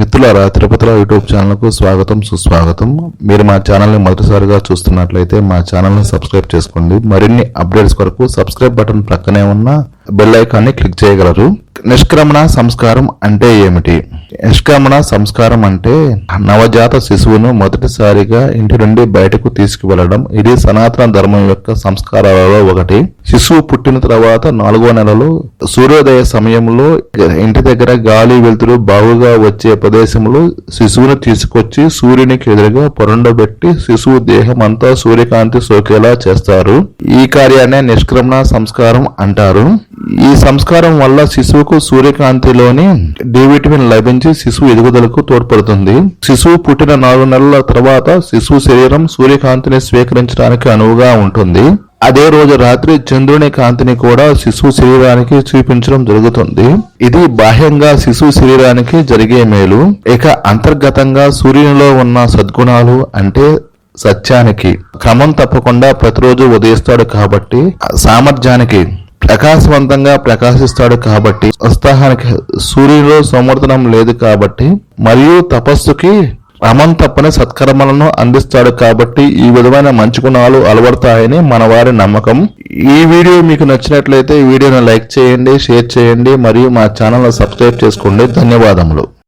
మిత్రులారా తిరుపతిలో యూట్యూబ్ ఛానల్కు స్వాగతం సుస్వాగతం. మీరు మా ఛానల్ని మొదటిసారిగా చూస్తున్నట్లయితే మా ఛానల్ని సబ్స్క్రైబ్ చేసుకోండి. మరిన్ని అప్డేట్స్ కొరకు సబ్స్క్రైబ్ బటన్ ప్రక్కనే ఉన్న బెల్ ఐకాన్ని క్లిక్ చేయగలరు. నిష్క్రమణ సంస్కారం అంటే ఏమిటి? నిష్క్రమణ సంస్కారం అంటే నవజాత శిశువును మొదటిసారిగా ఇంటి నుండి బయటకు తీసుకువెళ్ళడం ఇది సనాతన ధర్మం యొక్క సంస్కారాలలో ఒకటి. శిశువు పుట్టిన తర్వాత నాలుగో నెలలో సూర్యోదయ సమయంలో ఇంటి దగ్గర గాలి వెలుతురు బాగుగా వచ్చే ప్రదేశంలో శిశువును తీసుకొచ్చి సూర్యునికి ఎదురుగా పొరండబెట్టి శిశువు దేహం అంతా సూర్యకాంతి సోకేలా చేస్తారు. ఈ కార్యాన్ని నిష్క్రమణ సంస్కారం అంటారు. ఈ సంస్కారం వల్ల శిశువుకు సూర్యకాంతిలోని డి విటమిన్ లభించి శిశువు ఎదుగుదలకు తోడ్పడుతుంది. శిశువు పుట్టిన నాలుగు నెలల తర్వాత శిశువు శరీరం సూర్యకాంతిని స్వీకరించడానికి అనువుగా ఉంటుంది. అదే రోజు రాత్రి చంద్రుని కాంతిని కూడా శిశువు శరీరానికి చూపించడం జరుగుతుంది. ఇది బాహ్యంగా శిశువు శరీరానికి జరిగే మేలు. ఇక అంతర్గతంగా సూర్యునిలో ఉన్న సద్గుణాలు అంటే సత్యానికి క్రమం తప్పకుండా ప్రతిరోజు ఉదయిస్తాడు కాబట్టి సామర్థ్యానికి ప్రకాశవంతంగా ప్రకాశిస్తాడు కాబట్టి ఉత్సాహానికి సూర్యుడు సమర్థనం లేదు కాబట్టి మరియు తపస్సుకి అమం తప్పని సత్కర్మలను అందిస్తాడు కాబట్టి ఈ విధమైన మంచి గుణాలు అలవడతాయని మన వారి నమ్మకం. ఈ వీడియో మీకు నచ్చినట్లయితే ఈ వీడియోని లైక్ చేయండి షేర్ చేయండి మరియు మా ఛానల్ సబ్స్క్రైబ్ చేసుకోండి. ధన్యవాదములు.